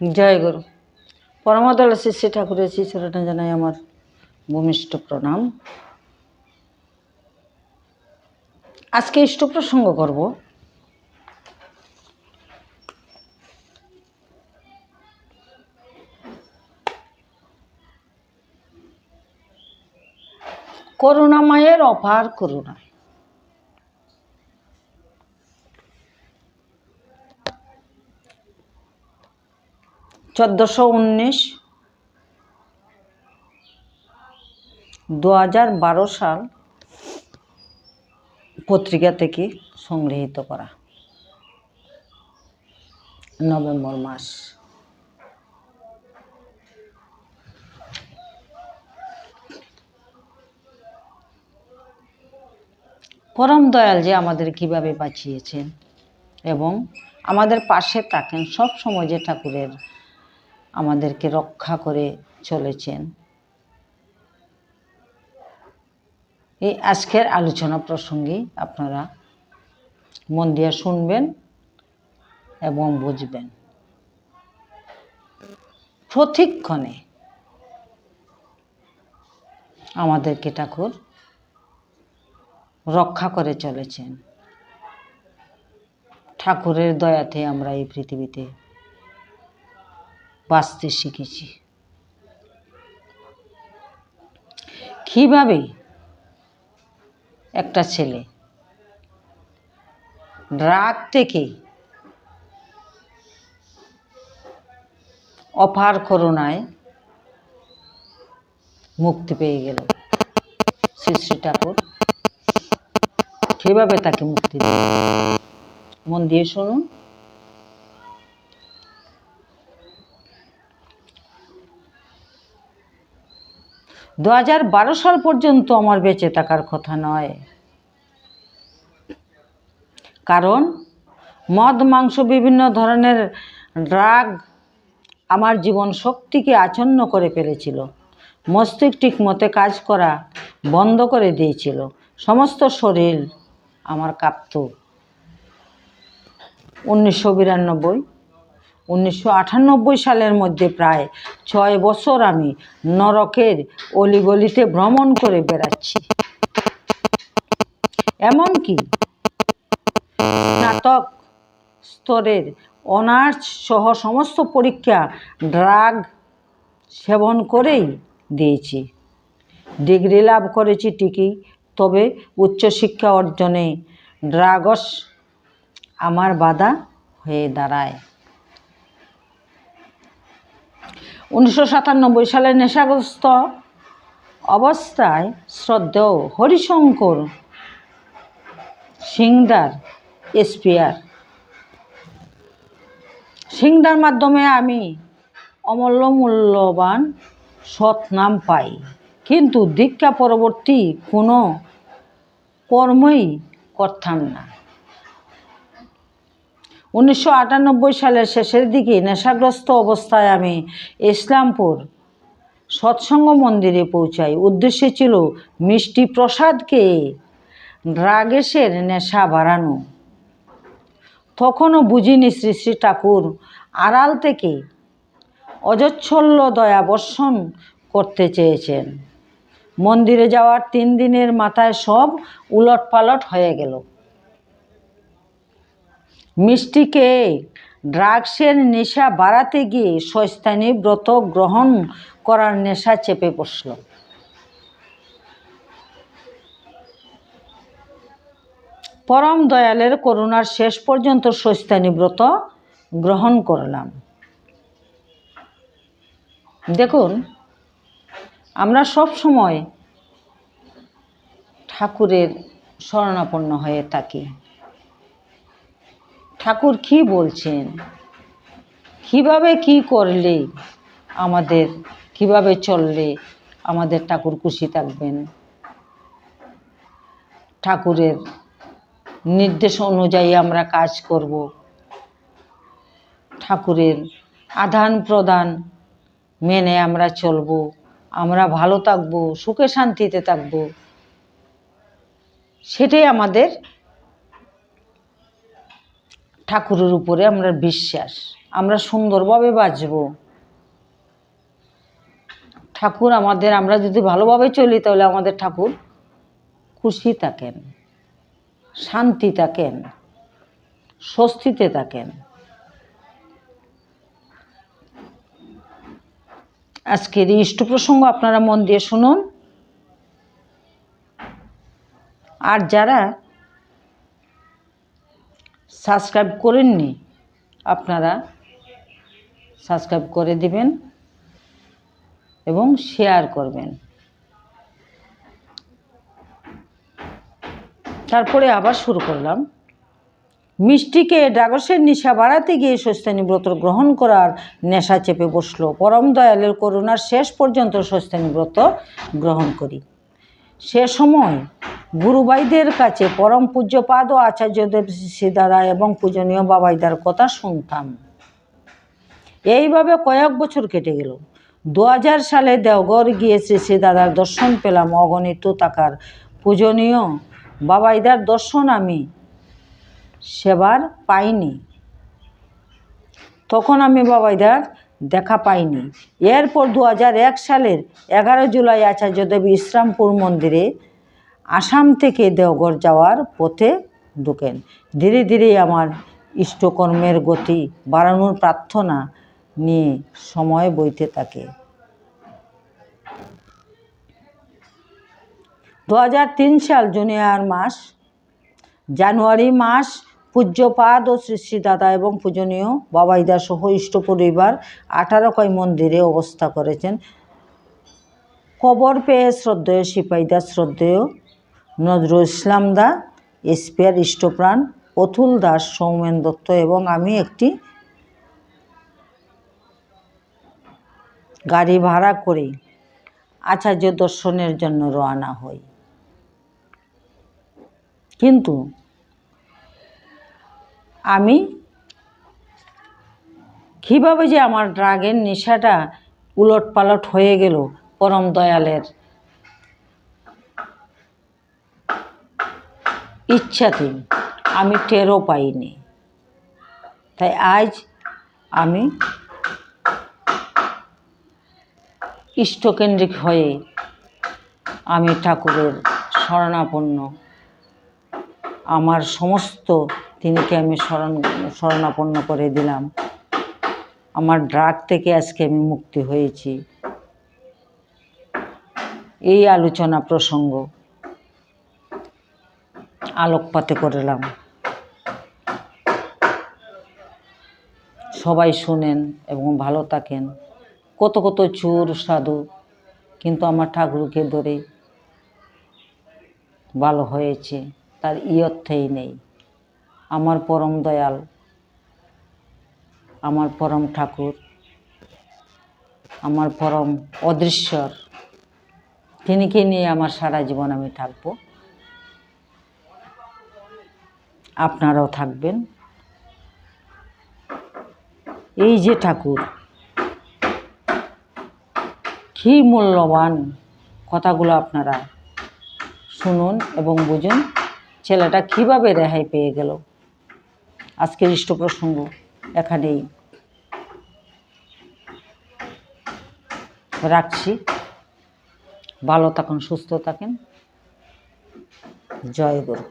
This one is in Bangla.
জয় গুরু। পরমদল শ্রী ঠাকুরের শ্রী চরণে জানাই আমার ভূমিষ্ঠ প্রণাম। আজকে ইষ্ট প্রসঙ্গ করব। করুণাময়ের অপার করুণা চোদ্দোশো উনিশ দু হাজার বারো সাল পত্রিকা থেকে সংগৃহীত করা। নভেম্বর মাস। পরম দয়াল যে আমাদের কীভাবে বাঁচিয়েছেন এবং আমাদের পাশে থাকেন সব সময় যে ঠাকুরের আমাদেরকে রক্ষা করে চলেছেন। এই আজকের আলোচনা প্রসঙ্গে আপনারা মন দিয়ে শুনবেন এবং বুঝবেন। প্রতিক্ষণে আমাদেরকে ঠাকুর রক্ষা করে চলেছেন। ঠাকুরের দয়াতে আমরা এই পৃথিবীতে বাঁচতে শিখেছি। কীভাবে একটা ছেলে রাগ থেকে অপার করুণায় মুক্তি পেয়ে গেল? শ্রী শ্রী ঠাকুর, কীভাবে তাকে মুক্তি দিল মন দিয়ে শুনুন। দু হাজার বারো সাল পর্যন্ত আমার বেঁচে থাকার কথা নয়। কারণ মদ, মাংস বিভিন্ন ধরনের ড্রাগ আমার জীবন শক্তিকে আচ্ছন্ন করে ফেলেছিল। মস্তিষ্ক ঠিক মতে কাজ করা বন্ধ করে দিয়েছিল। সমস্ত শরীর আমার কাঁপত। উনিশশো বিরানব্বই উনিশশো আটানব্বই সালের মধ্যে প্রায় ছয় বছর আমি নরকের অলিগলিতে ভ্রমণ করে বেড়াচ্ছি। এমনকি স্নাতক স্তরের অনার্স সহ সমস্ত পরীক্ষা ড্রাগ সেবন করেই দিয়েছি। ডিগ্রি লাভ করেছি ঠিকই, তবে উচ্চশিক্ষা অর্জনে ড্রাগস আমার বাধা হয়ে দাঁড়ায়। উনিশশো সাতানব্বই সালে নেশাগ্রস্ত অবস্থায় শ্রদ্ধেয় হরিশঙ্কর সিংদার এসপিআর। সিংদার মাধ্যমে আমি অমূল্য মূল্যবান সৎনাম পাই। কিন্তু দীক্ষা পরবর্তী কোনো কর্মই করতাম না। উনিশশো আটানব্বই সালের শেষের দিকে নেশাগ্রস্ত অবস্থায় আমি ইসলামপুর সৎসঙ্গ মন্দিরে পৌঁছাই। উদ্দেশ্য ছিল মিষ্টি প্রসাদকে ড্রাগেসের নেশা বাড়ানো। তখনও বুঝিনি শ্রী শ্রী ঠাকুর আড়াল থেকে অজচ্ছল্য দয়া বর্ষণ করতে চেয়েছেন। মন্দিরে যাওয়ার তিন দিনের মাথায় সব উলট পালট হয়ে গেল। মিষ্টিকে ড্রাগসের নেশা বাড়াতে গিয়ে সস্তানি ব্রত গ্রহণ করার নেশা চেপে বসল। পরম দয়ালের করুণার শেষ পর্যন্ত সস্তানি ব্রত গ্রহণ করলাম। দেখুন, আমরা সব সময় ঠাকুরের শরণাপন্ন হয়ে থাকি। ঠাকুর কি বলছেন? কীভাবে কি করলে আমাদের, কীভাবে চললে আমাদের ঠাকুর খুশি থাকবেন? ঠাকুরের নির্দেশ অনুযায়ী আমরা কাজ করব। ঠাকুরের আদান প্রদান মেনে আমরা চলব। আমরা ভালো থাকব, সুখে শান্তিতে থাকব। সেটাই আমাদের ঠাকুরের উপরে আমরা বিশ্বাস। আমরা সুন্দরভাবে বাঁচব। ঠাকুর আমাদের, আমরা যদি ভালোভাবে চলি তাহলে আমাদের ঠাকুর খুশি থাকেন, শান্তি থাকেন, স্বস্তিতে থাকেন। আজকের এই ইষ্ট প্রসঙ্গ আপনারা মন দিয়ে শুনুন। আর যারা সাবস্ক্রাইব করেননি, আপনারা সাবস্ক্রাইব করে দিবেন এবং শেয়ার করবেন। তারপরে আবার শুরু করলাম। মিষ্টিকে ড্রাগসের নেশা বাড়াতে গিয়ে সস্তানি ব্রত গ্রহণ করার নেশা চেপে বসল। পরম দয়ালের করুণার শেষ পর্যন্ত সস্তানি ব্রত গ্রহণ করি। সে সময় গুরুবাইদের কাছে পরম পূজ্যপাদ ও আচার্যদেব শ্রীদাদা এবং পূজনীয় বাবাইদার কথা শুনতাম। এইভাবে কয়েক বছর কেটে গেল। দু হাজার সালে দেওঘর গিয়ে শ্রী শ্রী দাদার দর্শন পেলাম অগণিত টাকার। পূজনীয় বাবাইদার দর্শন আমি সেবার পাইনি। তখন আমি বাবাইদার দেখা পাইনি। এরপর দু হাজার এক সালের এগারো জুলাই আচার্যদেব ইসলামপুর মন্দিরে আসাম থেকে দেওঘর যাওয়ার পথে ঢুকেন। ধীরে ধীরে আমার ইষ্টকর্মের গতি বাড়ানোর প্রার্থনা নিয়ে সময় বইতে থাকে। দু হাজার তিন সাল জুনিয়র মাস, জানুয়ারি মাস, পূজ্যপাদ ও দাদা এবং পূজনীয় বাবাইদা সহ ইষ্ট পরিবার আঠারো কয় মন্দিরে অবস্থা করেছেন। খবর পেয়ে শ্রদ্ধেয় সিপাইদা শ্রদ্ধেয় নজরুল ইসলাম দা, এসপিআর ইষ্টপ্রাণ, অতুল দাস, সৌমেন দত্ত এবং আমি একটি গাড়ি ভাড়া করে। আচার্য দর্শনের জন্য রওনা হই। কিন্তু আমি কীভাবে যে আমার ড্রাগের নেশাটা উলট পালট হয়ে গেল, পরম দয়ালের ইচ্ছাতে আমি টেরও পাইনি। তাই আজ আমি ইষ্টকেন্দ্রিক হয়ে আমি ঠাকুরের শরণাপন্ন। আমার সমস্ত তিনিকে আমি শরণ, শরণাপন্ন করে দিলাম। আমার ড্রাগ থেকে আজকে আমি মুক্তি হয়েছি। এই আলোচনা প্রসঙ্গ আলোকপাতে করলাম। সবাই শুনেন এবং ভালো থাকেন। কত কত চোর, সাধু, কিন্তু আমার ঠাকুরকে ধরে ভালো হয়েছে, তার ইয়ত্থেই নেই। আমার পরম দয়াল, আমার পরম ঠাকুর, আমার পরম অদৃশ্যর তিনিকে নিয়ে আমার সারা জীবন আমি থাকব আপনারাও থাকবেন। এই যে ঠাকুর, কী মূল্যবান কথাগুলো আপনারা শুনুন এবং বুঝুন, ছেলেটা কীভাবে রেহাই পেয়ে গেল। আজকের ইষ্ট প্রসঙ্গ এখানেই রাখছি। ভালো থাকুন, সুস্থ থাকেন। জয় গুরু।